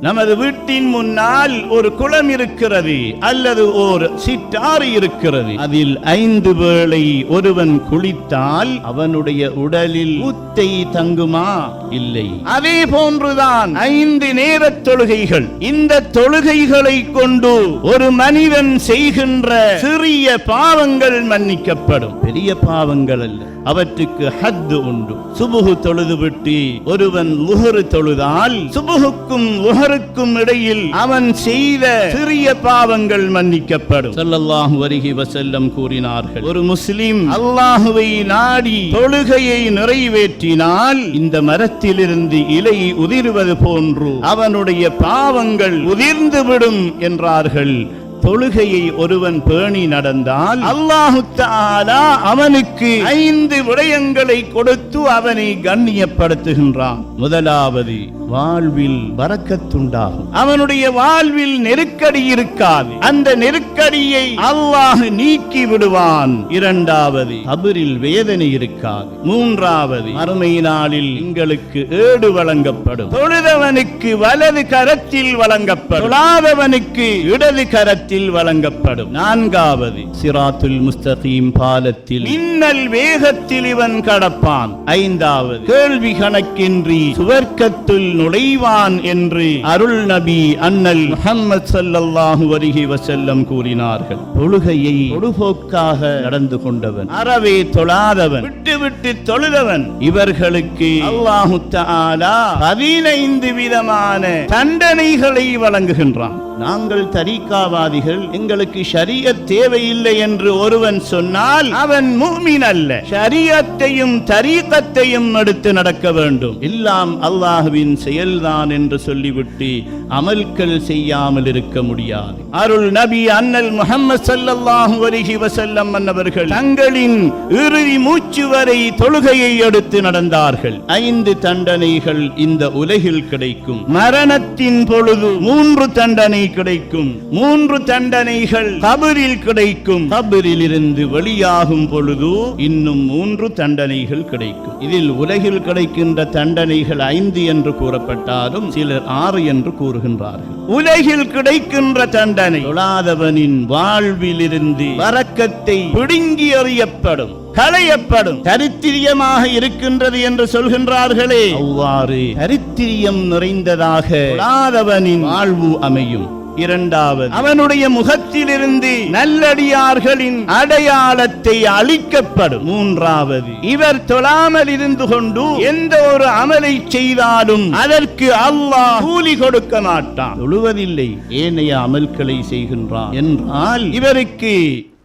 நமது வீட்டின் முன்னால் ஒரு குளம் இருக்கிறது அல்லது ஒரு சிற்றாறு இருக்கிறது. அதில் ஐந்து வேளை ஒருவன் குளித்தால் அவனுடைய உடலில் ஊத்தை தங்குமா? இல்லை. அதே போன்றுதான் ஐந்து நேர தொழுகைகள். இந்த தொழுகைகளை கொண்டு ஒரு மனிதன் செய்கின்ற சிறிய பாவங்கள் மன்னிக்கப்படும். பெரிய பாவங்கள் அல்ல. அவற்றுக்கு ஹத்து உண்டு. சுபுகு தொழுது விட்டு ஒருவன் லுஹரு தொழுதால் சுபுகுக்கும் லுஹருக்கும் இடையில் அவன் செய்த சிறிய பாவங்கள் மன்னிக்கப்படும். ஸல்லல்லாஹு அலைஹி வஸல்லம் கூறினார்கள். ஒரு முஸ்லிம் அல்லாஹுவை நாடி தொழுகையை நிறைவேற்றினால் இந்த மரத்திலிருந்து இலை உதிர்வது போன்று அவனுடைய பாவங்கள் உதிர்ந்து விடும் என்றார்கள். தொழுகையை ஒருவன் பேணி நடந்தால் அல்லாஹு தஆலா அவனுக்கு ஐந்து விடயங்களை கொடுத்து அவனை கண்ணியப்படுத்துகின்றான். முதலாவது வாழ்வில் வரக்கத்துண்டாகும். அவனுடைய வாழ்வில் நெருக்கடி இருக்காது. அந்த நெருக்கடியை அல்லாஹ் நீக்கி விடுவான். இரண்டாவது கபரில் வேதனை இருக்காது. மூன்றாவது மறுமை நாளில் எங்களுக்கு ஏடு வழங்கப்படும். தொழுதவனுக்கு வலது கரத்தில் வழங்கப்படும். தொழாதவனுக்கு இடது கரத்தில் வழங்கப்படும். நான்காவது. சிராத்துல் முஸ்தகீம் பாலத்தில். மின்னல் வேகத்தில் இவன் கடப்பான். ஐந்தாவது. கேள்வி கணக்கின்றி சுவர்க்கத்துள் நுழைவான் என்று அருள் நபி அண்ணல் முஹம்மது ஸல்லல்லாஹு அலைஹி வஸல்லம் கூறினார்கள். தொழுகையை பொடுபோக்காக நடந்து கொண்டவன். அறவே தொழாதவன். விட்டு விட்டு தொழுதவன். இவர்களுக்கு அல்லாஹு பதினைந்து விதமான தண்டனைகளை வழங்குகின்றான். நாங்கள் தரீக்காவாதிகள் எங்களுக்கு ஷரியத் தேவையில்லை என்று ஒருவன் சொன்னால் அவன் மூமின் அல்ல. ஷரியத்தையும் தரீக்கத்தையும் எடுத்து நடக்க வேண்டும். எல்லாம் அல்லாஹுவின் செயல்தான் என்று சொல்லிவிட்டு அமல்கள் செய்யாமல் இருக்க முடியாது. அருள் நபி அண்ணல் முகமது ஸல்லல்லாஹு அலிஹி வசல்லம் அன்னவர்கள் தங்களின் இறுதி மூச்சு வரை தொழுகையை எடுத்து நடந்தார்கள். ஐந்து தண்டனைகள் இந்த உலகில் கிடைக்கும். மரணத்தின் பொழுது மூன்று தண்டனை கிடைக்கும். மூன்று தண்டனைகள் கபரில் கிடைக்கும். கபரில் இருந்து வெளியாகும் பொழுது இன்னும் மூன்று தண்டனைகள் கிடைக்கும். இதில் உலகில் கிடைக்கின்ற தண்டனைகள் ஐந்து என்று கூறப்பட்டாலும் சிலர் ஆறு என்று கூறுகின்றார்கள். உலகில் கிடைக்கின்ற தண்டனை தொழாதவனின் வாழ்விலிருந்து வரக்கத்தை பிடுங்கி எறியப்படும். களையப்படும். தரித்திரியமாக இருக்கின்றது என்று சொல்கின்றார்களே. அவ்வாறு தரித்திரியம் நிறைந்ததாக தொழாதவனின் வாழ்வு அமையும். இரண்டாவது அவனுடைய முகத்திலிருந்து நல்லடியார்களின் அடையாளத்தை அழிக்கப்படும். மூன்றாவது இவர் தொழாமல் இருந்து கொண்டு எந்த ஒரு அமலை செய்தாலும் அதற்கு அல்லாஹ் கூலி கொடுக்க மாட்டான். தொழுவதில்லை ஏனைய அமல்களை செய்கின்றான். என்றால் இவருக்கு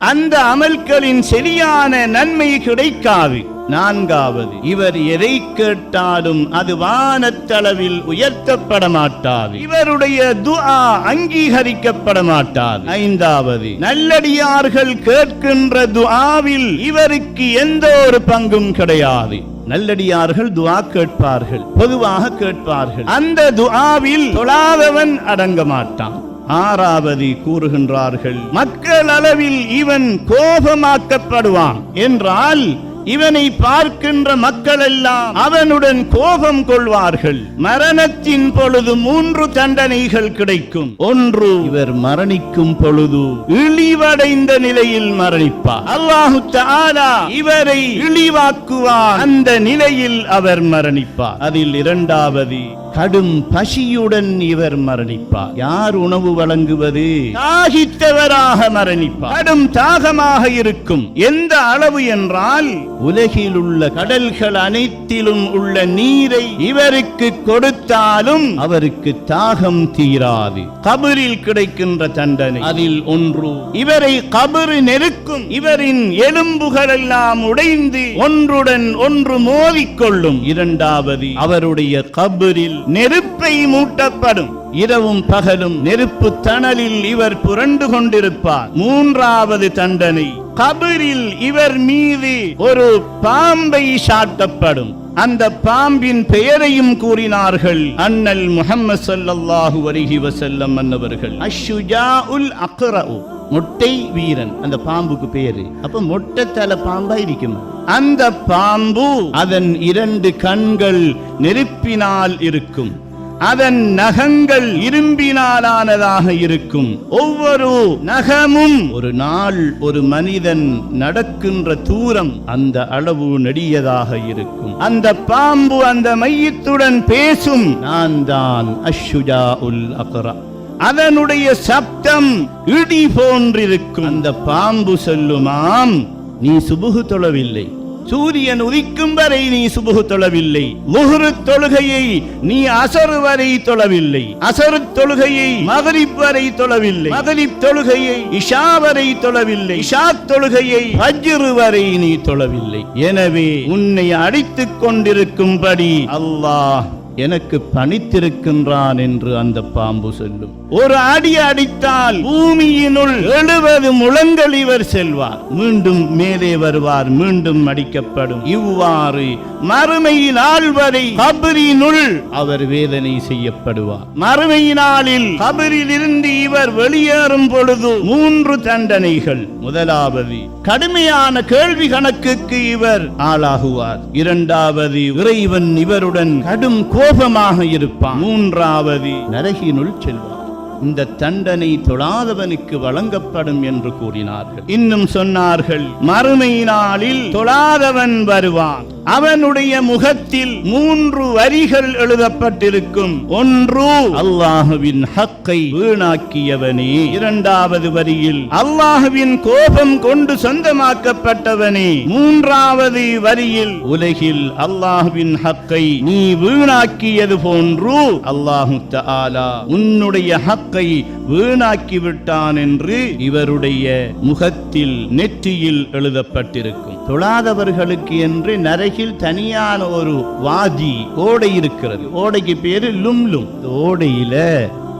அந்த அமல்களின் சரியான நன்மை கிடைக்காது. நான்காவது இவர் எதை கேட்டாலும் அது வானத்தளவில் உயர்த்தப்பட மாட்டாது இவருடைய துஆ அங்கீகரிக்கப்பட மாட்டாது ஐந்தாவது நல்லடியார்கள் கேட்கின்ற துஆவில் இவருக்கு எந்த ஒரு பங்கும் கிடையாது. நல்லடியார்கள் துவா கேட்பார்கள் பொதுவாக கேட்பார்கள். அந்த துஆவில் தொழாதவன் அடங்க மாட்டான் ஆறாவதி கூறுகின்றார்கள். மக்கள் அளவில் இவன் கோபமாக்கப்படுவான். என்றால் இவனை பார்க்கின்ற மக்கள் எல்லாம் அவனுடன் கோபம் கொள்வார்கள். மரணத்தின் பொழுது மூன்று தண்டனைகள் கிடைக்கும். ஒன்று இவர் மரணிக்கும் பொழுது இழிவடைந்த நிலையில் மரணிப்பார். அல்லாஹு தாலா இவரை இழிவாக்குவார் அந்த நிலையில் அவர் மரணிப்பார். அதில் இரண்டாவது கடும் பசியுடன் இவர் மரணிப்பார். யார் உணவு வழங்குவது? தாகித்தவராக மரணிப்பார். கடும் தாகமாக இருக்கும். எந்த அளவு என்றால் உலகில் உள்ள கடல்கள் அனைத்திலும் உள்ள நீரை இவருக்கு கொடுத்தாலும் அவருக்கு தாகம் தீராது. கபரில் கிடைக்கின்ற தண்டனை. அதில் ஒன்று இவரை கபரு நெருக்கும். இவரின் எலும்புகள் எல்லாம் உடைந்து ஒன்றுடன் ஒன்று மோதிக்கொள்ளும். இரண்டாவது அவருடைய கபரில் நெருப்பை மூட்டப்படும். இரவும் பகலும் நெருப்பு தணலில் இவர் புரண்டு கொண்டிருப்பார். மூன்றாவது தண்டனை கபரில் இவர் மீது ஒரு பாம்பை சாட்டப்படும். அந்த பாம்பின் பெயரையும் கூறினார்கள். அண்ணல் முகம்மது ஸல்லல்லாஹு அலைஹி வசல்லம் அன்னவர்கள். அஷுஜா உல் அக்ரவு மொட்டை வீரன். அந்த பாம்புக்கு பேரு. அப்ப மொட்டை தலை பாம்பா இருக்கும். அந்த பாம்பு அதன் இரண்டு கண்கள் நெருப்பினால் இருக்கும். அதன் நகங்கள் இரும்பினாலானதாக இருக்கும். ஒவ்வொரு நகமும் ஒரு நாள் ஒரு மனிதன் நடக்கின்ற தூரம் அந்த அளவு நெடியதாக இருக்கும். அந்த பாம்பு அந்த மையத்துடன் பேசும் நான் தான் அஷுஜா உல் அக்ரா. அதனுடைய சப்தம் இடி போன்றிருக்கும். அந்த பாம்பு சொல்லுமாம் நீ சுபுகு தொழவில்லை. சூரியன் உதிக்கும் வரை நீ சுபுகு தொழவில்லை. முகுரு தொழுகையை நீ அசரு வரை தொழவில்லை. அசரு தொழுகையை மகரிப் வரை தொழவில்லை. மகரிப் தொழுகையை இஷா வரை தொழவில்லை. இஷா தொழுகையை ஃபஜ்ர் வரை நீ தொழவில்லை. எனவே உன்னை அடித்துக் கொண்டிருக்கும்படி அல்லாஹ் எனக்கு பணித்திருக்கின்றான் என்று அந்த பாம்பு சொல்லும். ஒரு அடி அடித்தால் பூமியினுள் எழுபது முழங்கள் இவர் செல்வார். மீண்டும் மேலே வருவார் மீண்டும் அடிக்கப்படும். இவ்வாறு மறுமையினால் வரை கபரினுள் அவர் வேதனை செய்யப்படுவார். மறுமை கபரில் இருந்து இவர் வெளியேறும் பொழுது மூன்று தண்டனைகள். முதலாவது கடுமையான கேள்வி கணக்குக்கு இவர் ஆளாகுவார். இரண்டாவது இறைவன் இவருடன் கடும் கோபமாக இருப்பான். மூன்றாவது நரகினுள் செல்வார் இந்த தண்டனை தொழாதவனுக்கு வழங்கப்படும் என்று கூறினார்கள். இன்னும் சொன்னார்கள் மறுமை நாளில் தொழாதவன் வருவான். அவனுடைய முகத்தில் மூன்று வரிகள் எழுதப்பட்டிருக்கும். ஒன்று அல்லாஹுவின் ஹக்கை வீணாக்கியவனே. இரண்டாவது வரியில் அல்லாஹுவின் கோபம் கொண்டு சொந்தமாக்கப்பட்டவனே. மூன்றாவது வரியில் உலகில் அல்லாஹுவின் ஹக்கை நீ வீணாக்கியது போன்று அல்லாஹு ஆலா உன்னுடைய ஹக்கை வீணாக்கி விட்டான் என்று இவருடைய முகத்தில் நெற்றியில் எழுதப்பட்டிருக்கும். தொழாதவர்களுக்கு என்று நரகில் தனியான ஒரு வாதி ஓடை இருக்கிறது. ஓடைக்கு பேரு லும்லும். ஓடையில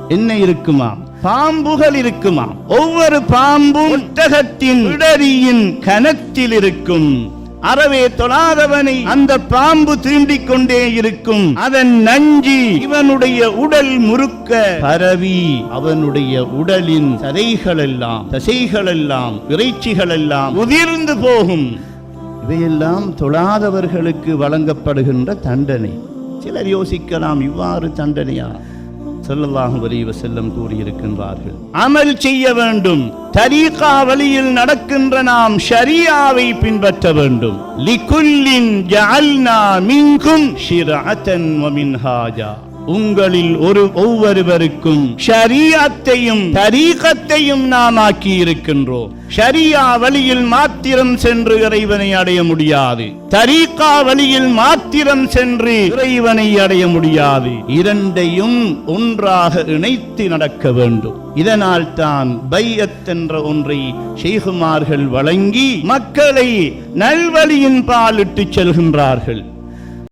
என்ன இருக்குமா பாம்புகள் இருக்குமா ஒவ்வொரு பாம்பும் ஒட்டகத்தின் இடரியின் கனத்தில் இருக்கும். அறவே தொழாதவனை அந்த பாம்பு தீண்டிக் கொண்டே இருக்கும். அதன் நஞ்சி இவனுடைய உடல் முறுக்க பரவி அவனுடைய உடலின் சதைகள் எல்லாம் தசைகள் எல்லாம் இறைச்சிகள் எல்லாம் உதிர்ந்து போகும். இவையெல்லாம் தொழாதவர்களுக்கு வழங்கப்படுகின்ற தண்டனை. சிலர் யோசிக்கலாம் இவ்வாறு தண்டனையா? ஸல்லல்லாஹு வலிவ செல்லம் கூறியிருக்கின்றார்கள். அமல் செய்ய வேண்டும். தரீகா வழியில் நடக்கின்ற நாம் ஷரியாவை பின்பற்ற வேண்டும். லிகுல்லின் ஜஅல்னா மின்கும் ஷிர்அத்தன் வ மின்ஹாஜா. உங்களில் ஒரு ஒவ்வொருவருக்கும் ஷரீஅத்தையும் தரீகத்தையும் நாம் ஆக்கி இருக்கின்றோம் ஷரியா வழியில் மாத்திரம் சென்று இறைவனை அடைய முடியாது. தரீகா வழியில் மாத்திரம் சென்று இறைவனை அடைய முடியாது. இரண்டையும் ஒன்றாக இணைத்து நடக்க வேண்டும். இதனால் தான் பையத் என்ற ஒன்றை ஷேகுமார்கள் வழங்கி மக்களை நல்வழியின் பாலிட்டு செல்கின்றார்கள்.